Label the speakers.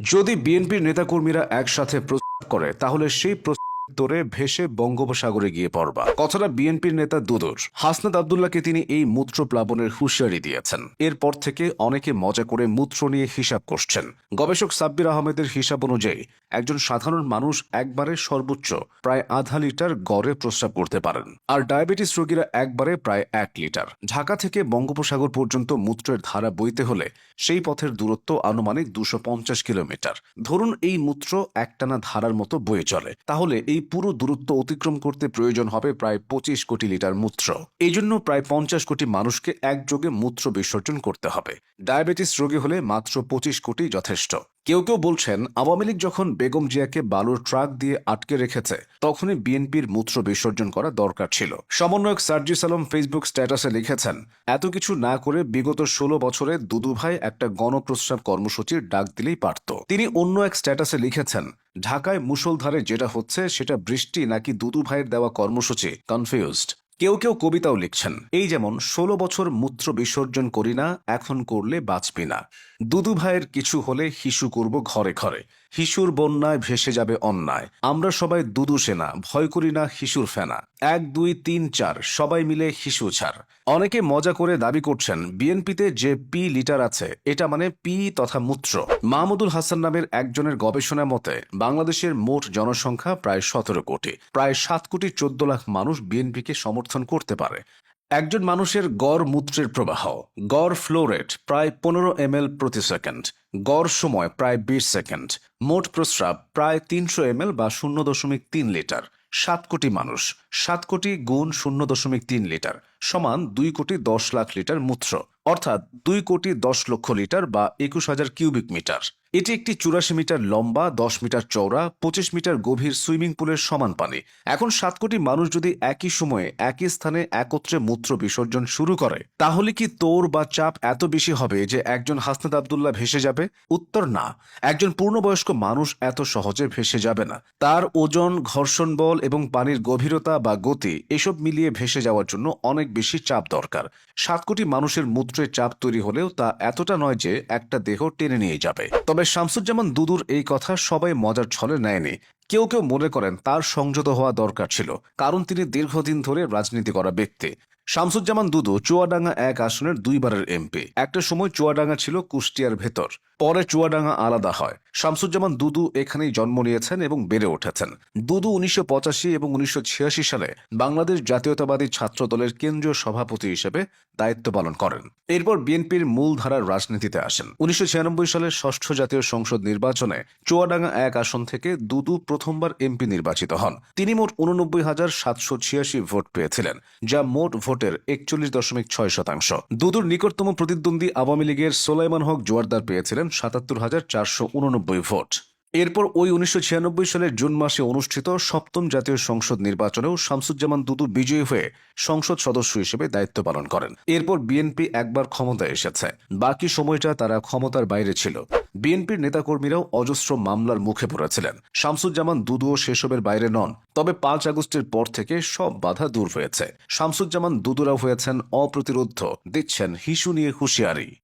Speaker 1: যদি বিএনপির নেতাকর্মীরা একসাথে প্রস্তাব করে তাহলে সেই তোরে ভেসে বঙ্গোপসাগরে গিয়ে পড়বা। কথাটা বিএনপির নেতা দুদুর। হাসনাদ আবদুল্লাহকে তিনি এই মূত্র প্লাবনের হুঁশিয়ারি দিয়েছেন। এরপর থেকে অনেকে মজা করে মূত্র নিয়ে হিসাব করছেন। গবেষক সাব্বির আহমেদের হিসাব অনুযায়ী, একজন সাধারণ মানুষ একবারে সর্বোচ্চ প্রায় আধা লিটার গড়ে প্রস্রাব করতে পারেন। আর ডায়াবেটিস রোগীরা একবারে প্রায় এক লিটার। ঢাকা থেকে বঙ্গোপসাগর পর্যন্ত মূত্রের ধারা বইতে হলে সেই পথের দূরত্ব আনুমানিক দুশো কিলোমিটার। ধরুন এই মূত্র একটানা ধারার মতো বয়ে চলে। তাহলে এই পুরো দূরত্ব অতিক্রম করতে প্রয়োজন হবে প্রায় পঁচিশ কোটি লিটার মূত্র। এই জন্য প্রায় পঞ্চাশ কোটি মানুষকে একযোগে মূত্র বিসর্জন করতে হবে। ডায়াবেটিস রোগী হলে মাত্র পঁচিশ কোটি যথেষ্ট। কেউ কেউ বলছেন, আওয়ামী লীগ যখন বেগম জিয়াকে বালুর ট্রাক দিয়ে আটকে রেখেছে, তখনই বিএনপির মূত্র বিসর্জন করা দরকার ছিল। সমন্বয়ক সার্জিস আলম ফেসবুক স্ট্যাটাসে লিখেছেন, এত কিছু না করে বিগত ষোলো বছরে দুদুভাই একটা গণপ্রস্রাব কর্মসূচির ডাক দিলেই পারত। তিনি অন্য এক স্ট্যাটাসে লিখেছেন, ঢাকায় মুষলধারে যেটা হচ্ছে সেটা বৃষ্টি নাকি দুদু ভাইয়ের দেওয়া কর্মসূচি কনফিউজড কেউ কেউ কবিতাও লিখছেন। এই যেমন, ষোলো বছর মূত্র বিসর্জন করি না, এখন করলে বাঁচবি না। দুদু ভাইয়ের কিছু হলে হিসু করব ঘরে ঘরে। হিসুর বন্যায় ভেসে যাবে অন্যায়। আমরা সবাই দুদু সেনা, ভয় করি না হিসুর ফেনা। এক, দুই, তিন, চার, সবাই মিলে হিসু ছাড়। অনেকে মজা করে দাবি করছেন, বিএনপিতে যে পি লিটার আছে, এটা মানে পি তথা মূত্র। মাহমুদুল হাসান নামের একজনের গবেষণা মতে, বাংলাদেশের মোট জনসংখ্যা প্রায় সতেরো কোটি। প্রায় সাত কোটি চোদ্দ লাখ মানুষ বিএনপিকে সমর্থন করতে পারে। একজন মানুষের গড় মূত্রের প্রবাহ, গড় ফ্লোরেট প্রায় পনেরো এম প্রতি সেকেন্ড, গড় সময় প্রায় বিশ সেকেন্ড, মোট প্রস্রাব প্রায় তিনশো এম বা শূন্য দশমিক তিন লিটার, সাত কোটি মানুষ, সাত কোটি গুণ শূন্য দশমিক তিন লিটার, সমান দুই কোটি দশ লাখ লিটার মূত্র। অর্থাৎ দুই কোটি দশ লক্ষ লিটার বা একুশ হাজার কিউবিক মিটার। এটি একটি চুরাশি মিটার লম্বা, দশ মিটার চওড়া, পঁচিশ মিটার গভীর সুইমিং পুলের সমান পানি। এখন সাত কোটি মানুষ যদি একই সময়ে একই স্থানে একত্রে মূত্র বিসর্জন শুরু করে, তাহলে কি তোর বা চাপ এত বেশি হবে যে একজন হাসনাত আবদুল্লাহ ভেসে যাবে? উত্তর, না। একজন পূর্ণবয়স্ক মানুষ এত সহজে ভেসে যাবে না। তার ওজন, ঘর্ষণ বল এবং পানির গভীরতা বা গতি এসব মিলিয়ে ভেসে যাওয়ার জন্য অনেক বেশি চাপ দরকার। সাত কোটি মানুষের মূত্রের চাপ তৈরি হলেও তা এতটা নয় যে একটা দেহ টেনে নিয়ে যাবে। তবে শামসুজ্জামান দুদুর এই কথা সবাই মজার ছলে নেয়নি। কেউ কেউ মনে করেন তার সংযত হওয়া দরকার ছিল, কারণ তিনি দীর্ঘদিন ধরে রাজনীতি করা ব্যক্তি। শামসুজ্জামান দুদু চুয়াডাঙ্গা এক আসনের দুইবারের এমপি। একটা সময় চুয়াডাঙ্গা ছিল কুষ্টিয়ার ভেতর। পরে চুয়াডাঙ্গা আলাদা হয়। শামসুজ্জামান দুদু এখানেই জন্ম নিয়েছেন এবং বেড়ে উঠেছেন। দুদু উনিশশো পঁচাশি এবং উনিশশো ছিয়াশি সালে বাংলাদেশ জাতীয়তাবাদী ছাত্র দলের কেন্দ্রীয় সভাপতি হিসেবে দায়িত্ব পালন করেন। এরপর বিএনপির মূলধারার রাজনীতিতে আসেন। উনিশশো সালের ষষ্ঠ জাতীয় সংসদ নির্বাচনে চুয়াডাঙ্গা এক আসন থেকে দুদু প্রথমবার এমপি নির্বাচিত হন। তিনি মোট উননব্বই হাজার সাতশো ছিয়াশি ভোট পেয়েছিলেন, যা মোট ভোটের একচল্লিশ দশমিক ছয় শতাংশ। দুদুর নিকটতম প্রতিদ্বন্দ্বী আওয়ামী লীগের সোলাইমান হক জোয়ারদার পেয়েছিলেন সাতাত্তর হাজার চারশো উননব্বই ভোট। এরপর ওই উনিশশো ছিয়ানব্বই সালের জুন মাসে অনুষ্ঠিত সপ্তম জাতীয় সংসদ নির্বাচনেও শামসুজ্জামান দুদু বিজয়ী হয়ে সংসদ সদস্য হিসেবে দায়িত্ব পালন করেন। এরপর বিএনপি একবার ক্ষমতায় এসেছে। বাকি সময়টা তারা ক্ষমতার বাইরে ছিল। বিএনপির নেতাকর্মীরাও অজস্র মামলার মুখে পড়েছিলেন। শামসুজ্জামান দুদুও সেসবের বাইরে নন। তবে পাঁচ আগস্টের পর থেকে সব বাধা দূর হয়েছে। শামসুজ্জামান দুদুরাও হয়েছেন অপ্রতিরোধ্য দিচ্ছেন হিসু নিয়ে হুঁশিয়ারি।